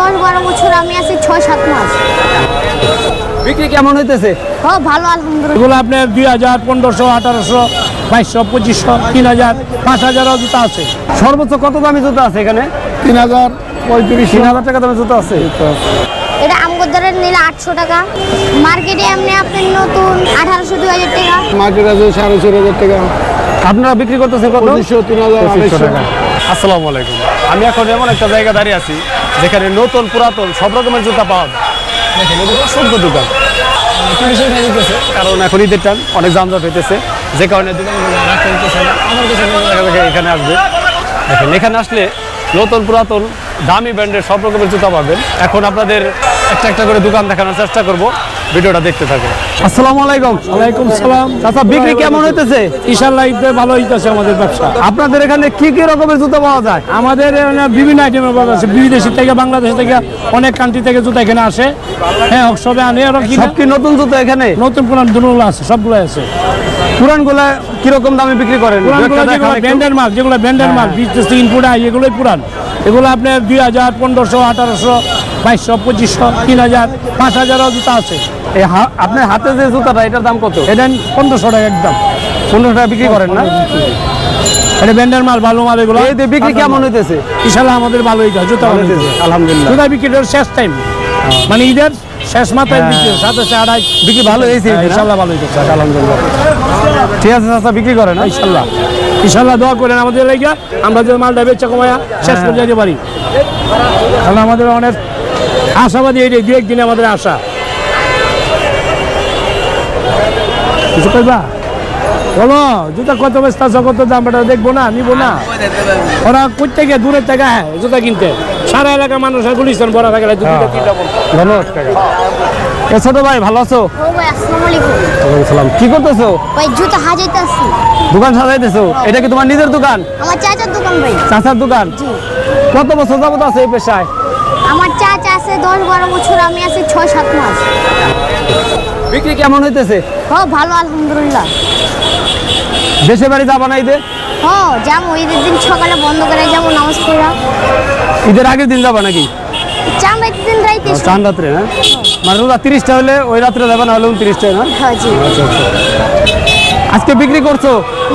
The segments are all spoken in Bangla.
দশ বারো বছর আমি আছি ছয় সাত মাস। বিক্রি কেমন হইতেছে? ও ভালো আলহামদুলিল্লাহ। এগুলো আপনার দুই হাজার পনেরোশো আঠারোশো বাইশশো পঁচিশশো তিন হাজার পাঁচ হাজারও জুতা আছে। সর্বোচ্চ কত দামি জুতা আছে এখানে? তিন হাজার পঁয়ত্রিশ। তিন হাজার টাকা দামের জুতা আছে। এটা আমগোদারের নিলে আটশো টাকা। মার্কেটে এমনি আপনার নতুন আঠারোশো দুই হাজার টাকা। মার্কেট আছে সাড়ে চার হাজার টাকা। আপনারা বিক্রি করতেছেন কত? তিন হাজার টাকা। আসসালামু আলাইকুম। আমি এখন এমন একটা জায়গা দাঁড়িয়ে আছি যেখানে নতুন পুরাতন সব রকমের জুতা পাওয়া যায়। দেখেন এগুলো অসংখ্য দোকান। কারণ এখন ঈদের টান অনেক যানজট হইতেছে। যে কারণে দোকানগুলো এখানে আসবে। দেখেন এখানে আসলে নতুন পুরাতন দামি ব্র্যান্ডের সব রকমের জুতা পাবেন। এখন আপনাদের একটা একটা করে দোকান দেখানোর চেষ্টা করব। ভিডিওটা দেখতে থাকুন। আসসালামু আলাইকুম। ওয়ালাইকুম সালাম। চাচা বিক্রি কেমন হইতেছে? ইনশাল্লাহ ঈদে ভালো হইতেছে আমাদের ব্যবসা। আপনাদের এখানে কি কি রকমের জুতা পাওয়া যায়? আমাদের বিভিন্ন আইটেমের পাওয়া আছে। বিদেশি থেকে বাংলাদেশ থেকে অনেক কান্ট্রি থেকে জুতা এখানে আসে। হ্যাঁ সবে আনে আর কি সব কি নতুন জুতা এখানে? নতুন পুরান দুগুলো আছে সবগুলো আছে। পুরানগুলা কীরকম দামে বিক্রি করেন? একটা যেগুলো ব্র্যান্ডের মাল যেগুলো ব্র্যান্ডের মাল বিদেশ থেকে ইনপুট হয় এগুলোই পুরান। এগুলো আপনার দুই হাজার পনেরোশো আঠারোশো বাইশশো পঁচিশশো তিন হাজার পাঁচ হাজারও জুতা আছে। এই আপনার হাতে যে জুতাটা এটার দাম কত? এটা পনেরোশো টাকা একদম। পনেরো টাকা বিক্রি করেন না? এটা ব্র্যান্ডের মাল ভালো মাল এগুলো। এই বিক্রি কেমন হইতেছে? ইনশাল্লাহ আমাদের ভালো হইতে জুতা ভালো হইতে আলহামদুলিল্লাহ। জুতা বিক্রির শেষ টাইম মানে ঈদের শেষ মাথায় বিক্রি সাতাশে আড়াই। বিক্রি ভালো হয়েছে হ্যাঁ, ইনশাল্লাহ ভালো হইতেছে আলহামদুলিল্লাহ। ঠিক আছে চাচা বিক্রি করেন হ্যাঁ? ইনশাল্লাহ ইনশাল্লাহ দোয়া করেন আমাদের লেগে আমরা যে মালটা বেচা কমায়া শেষ করে যেতে পারি। কারণ আমাদের অনেক আশাবাদী এই দু একদিনে আমাদের আশা। কিছু কইবা? বলো জুতা কত ব্যস্ত আছো কত দাম? এটা দেখব না নিবো না। ওরা কই থেকে দূরের থেকে হ্যাঁ জুতা কিনতে। সারা এলাকার মানুষ গুলিস্তান বড় তিনটা বড়। ধন্যবাদ ছোট ভাই ভালো আছো? সালাম। কি করতেছো? ভাই জুতা হাজাইতে দোকান সাজাইতেছো? এটা কি তোমার নিজের দোকান? আমার চাচার দোকান ভাই। চাচার দোকান? কত বছর যাবত আছে এই পেশায়? আমার চাচা আছে দশ বারো বছর আমি আছি ছয় সাত মাস। বিক্রি কেমন হইতেছে? ও ভালো আলহামদুলিল্লাহ। দেশে বাড়ি যাবা না ঈদে? ও যাব ঈদের দিন সকালে বন্ধ করে যাব নামাজ পড়া। ঈদের আগের দিন যাবা নাকি? চান রাইতে দিন রাইতে চান রাত্রে না? মানে রোজা তিরিশটা হলে ওই রাত্রে যাবে না হলে উনত্রিশটা না? হ্যাঁ জি। আজকে বিক্রি করছ?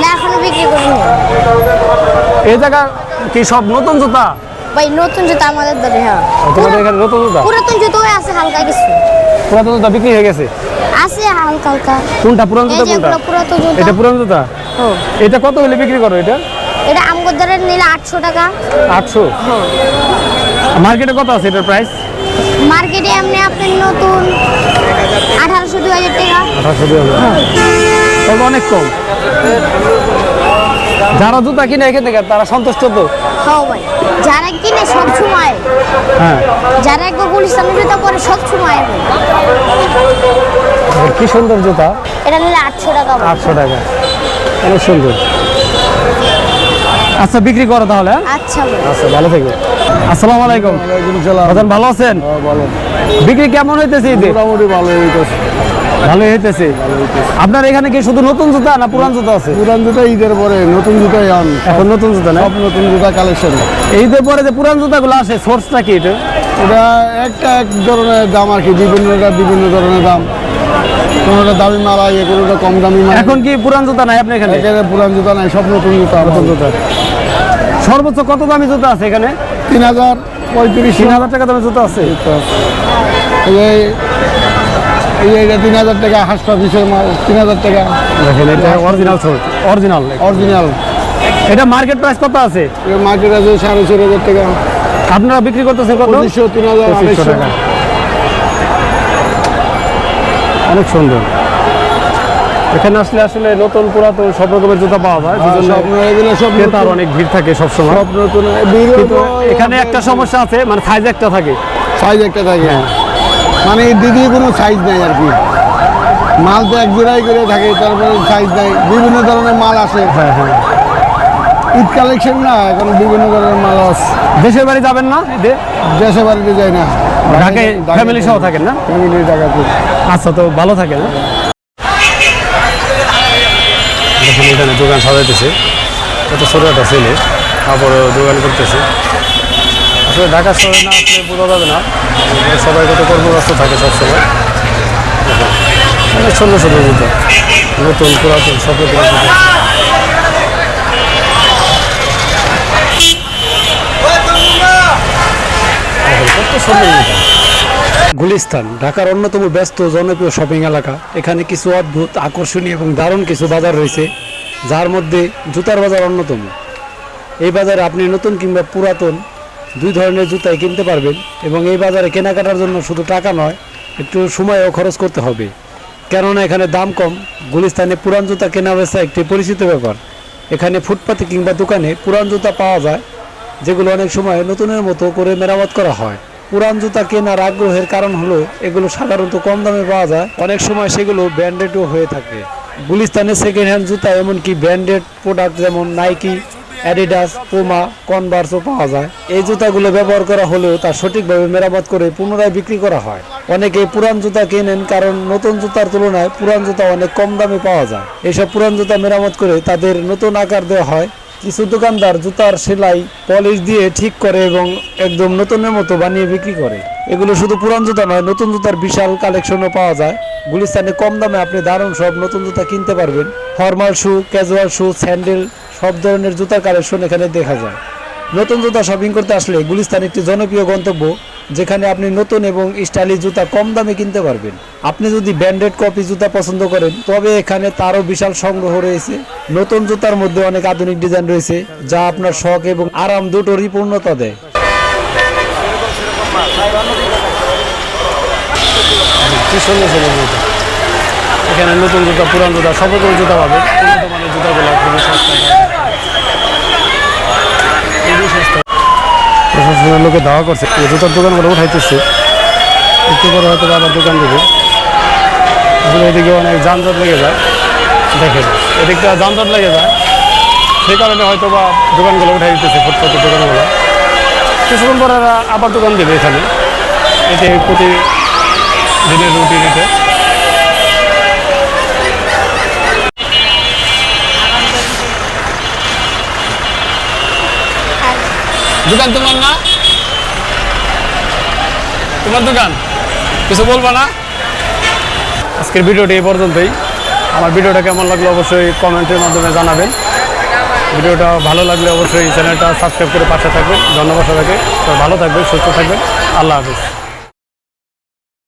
না এখনও বিক্রি করিনি। এই জায়গা কি সব নতুন জুতা? ভাই নতুন জুতা আমাদের ধরে হ্যাঁ। তোমাদের এখানে নতুন জুতা? পুরাতন জুতো আছে হালকা কিছু। পুরাতন জুতা বিক্রি হয়ে গেছে? আছে হালকা হালকা। কোনটা এই জুতা কোনটা? পুরাতন জুতা। এটা পুরান জুতা? ও, এটা কত হলে বিক্রি করো এটা? এটা আমগোদারের নিলে আটশো টাকা। আটশো? মার্কেটে কত আছে এটার প্রাইস মার্কেটে এমনি আপনার নতুন আঠারোশো দুই হাজার টাকা। আঠারোশো অনেক কম। যারা জুতা কিনে এখান থেকে তারা সন্তুষ্ট তো? হ্যাঁ যারা কিনে সব সময় হ্যাঁ। যারা একবার গুলিস্তানে জুতা পরে সব সময় কি সুন্দর জুতা? এটা নিলে আটশো টাকা আটশো টাকা। অনেক সুন্দর। আচ্ছা বিক্রি করো তাহলে হ্যাঁ? আচ্ছা আচ্ছা ভালো থেকো। আসসালামু আলাইকুম। ভালো আছেন? ভালো। বিক্রি কেমন হইতেছে ঈদে? মোটামুটি ভালো হইতেছে। ভালোই হইতেছে? আপনার এখানে কি শুধু নতুন জুতা না পুরান জুতা আছে? পুরান জুতা ঈদের পরে নতুন জুতাই আন। এখন নতুন জুতা না? সব নতুন জুতা কালেকশন ঈদের পরে যে পুরান জুতাগুলো আসে সোর্সটা কি এটা? এটা একটা এক ধরনের দাম আর কি বিভিন্নটা বিভিন্ন ধরনের দাম। কোনোটা দামি মাল আগে কোনোটা কম দামি মাল। এখন কি পুরান জুতা নাই আপনার এখানে? এখানে পুরান জুতা নাই সব নতুন জুতা নতুন জুতা। সর্বোচ্চ কত দামি জুতা আছে এখানে? তিন হাজার পঁয়ত্রিশ। তিন হাজার টাকা দামের জুতা আছে। এটা তিন হাজার টাকা হাঁসটা পিসের মাল তিন হাজার টাকা। দেখেন এটা অরিজিনাল অরিজিনাল অরিজিনাল এটা মার্কেট প্রাইস কত আছে? মার্কেট আছে সাড়ে চার হাজার টাকা। আপনারা বিক্রি করতেছেন কত? পঁচিশশো তিন হাজার আড়াইশো। টাকা। অনেক সুন্দর। এখানে আসলে আসলে নতুন পুরাতন সব রকমের জুতা পাওয়া যায় আর এগুলো সব ক্রেতার অনেক ভিড় থাকে সবসময়। সব নতুন। কিন্তু এখানে একটা সমস্যা আছে মানে সাইজ একটা থাকে। সাইজ একটা থাকে। মানে দিদি কোনো সাইজ নাই আর কি। মাল তো এক জোড়াই করে থাকে তারপরে সাইজ নাই। বিভিন্ন ধরনের মাল আসে হ্যাঁ হ্যাঁ। ঈদ কালেকশন না এখন বিভিন্ন ধরনের মাল আসে দেশের বাড়ি যাবেন না ঈদে? দেশে বাড়িতে যাই না। ঢাকায় ফ্যামিলি সহ থাকেন না? ফ্যামিলি ঢাকাতে। আচ্ছা তো ভালো থাকে না দেখুন এখানে দোকান সাজাইতেছে। কত ছোট একটা ছেলে তারপরে দোকান করতেছে। আসলে ঢাকা শহরে না আসলে বোঝা যাবে না। সবাই কত কর্মব্যস্ত থাকে সবসময়। অনেক সুন্দর জুতো নতুন পুরাতন সব গুলিস্তান, ঢাকার অন্যতম ব্যস্ত জনপ্রিয় শপিং এলাকা। এখানে কিছু অদ্ভুত, আকর্ষণীয় এবং দারুণ কিছু বাজার রয়েছে, যার মধ্যে জুতার বাজার অন্যতম। এই বাজারে আপনি নতুন কিংবা পুরাতন দুই ধরনের জুতাই কিনতে পারবেন এবং এই বাজারে কেনাকাটার জন্য শুধু টাকা নয়, একটু সময়ও খরচ করতে হবে। কেননা এখানে দাম কম, গুলিস্তানে পুরান জুতা কেনা বেচা একটি পরিচিত ব্যাপার। এখানে ফুটপাতে কিংবা দোকানে পুরান জুতা পাওয়া যায়, যেগুলো অনেক সময় নতুনের মতো করে মেরামত করা হয়। পুরান জুতা কেনার আগ্রহের কারণ হলো, এগুলো সাধারণত কম দামে পাওয়া যায়, অনেক সময় সেগুলো ব্র্যান্ডেডও হয়ে থাকে। গুলিস্তানে সেকেন্ড হ্যান্ড জুতা এমনকি ব্র্যান্ডেড প্রোডাক্ট যেমন নাইকি অ্যাডিডাস পোমা কনভার্সও পাওয়া যায়। এই জুতাগুলো ব্যবহার করা হলেও তা সঠিকভাবে মেরামত করে পুনরায় বিক্রি করা হয়। অনেকে পুরান জুতা কেনেন কারণ নতুন জুতার তুলনায় পুরান জুতা অনেক কম দামে পাওয়া যায়। এসব পুরান জুতা মেরামত করে তাদের নতুন আকার দেওয়া হয়। কিছু দোকানদার জুতার সেলাই, পলিশ দিয়ে ঠিক করে এবং একদম নতুনের মতো বানিয়ে বিক্রি করে। এগুলো শুধু পুরান জুতা নয়, নতুন জুতার বিশাল কালেকশনও পাওয়া যায়। গুলিস্তানে কম দামে আপনি দারুণ সব নতুন জুতা কিনতে পারবেন। Formal shoe, casual shoe, sandal, সব ধরনের জুতার কালেকশন এখানে দেখা যায়। নতুন জুতা শপিং করতে আসলে গুলিস্তান একটি জনপ্রিয় গন্তব্য। যেখানে আপনি নতুন এবং স্টাইলিশ জুতা কম দামে কিনতে পারবেন। আপনি যদি ব্র্যান্ডেড কপি জুতা পছন্দ করেন, তবে এখানে তারও বিশাল সংগ্রহ রয়েছে। নতুন জুতার মধ্যে অনেক আধুনিক ডিজাইন রয়েছে, যা আপনার শখ এবং আরাম দুটোরই পূর্ণতা দেয়। এখানে নতুন জুতা, পুরান জুতা সব রকমের জুতা পাবে জুতাগুলো খুবই সস্তা। প্রশাসনের লোকে দাওয়া করছে। জুতার দোকানগুলো উঠাইতেছে। একটু পরে হয়তো আবার দোকান দেবে। আসলে এদিকে অনেক যানজট লেগে যায়। দেখেন, এদিকটা যানজট লেগে যায়। সেই কারণে হয়তো বা দোকানগুলো উঠাই দিতেছে, ফুটপাতের দোকানগুলো। কিছুক্ষণ পরে আবার দোকান দেবে এখানে। এতে প্রতি দিনের রুটিন এটা দোকান তোমার না? তোমার দোকান? কিছু বলব না? আজকের ভিডিওটি এই পর্যন্তই। আমার ভিডিওটা কেমন লাগল অবশ্যই কমেন্টের মাধ্যমে জানাবেন। ভিডিওটা ভালো লাগলে অবশ্যই চ্যানেলটা সাবস্ক্রাইব করে পাশে থাকবেন। ধন্যবাদ সবাইকে। ভালো থাকবেন, সুস্থ থাকবেন। আল্লাহ হাফিজ।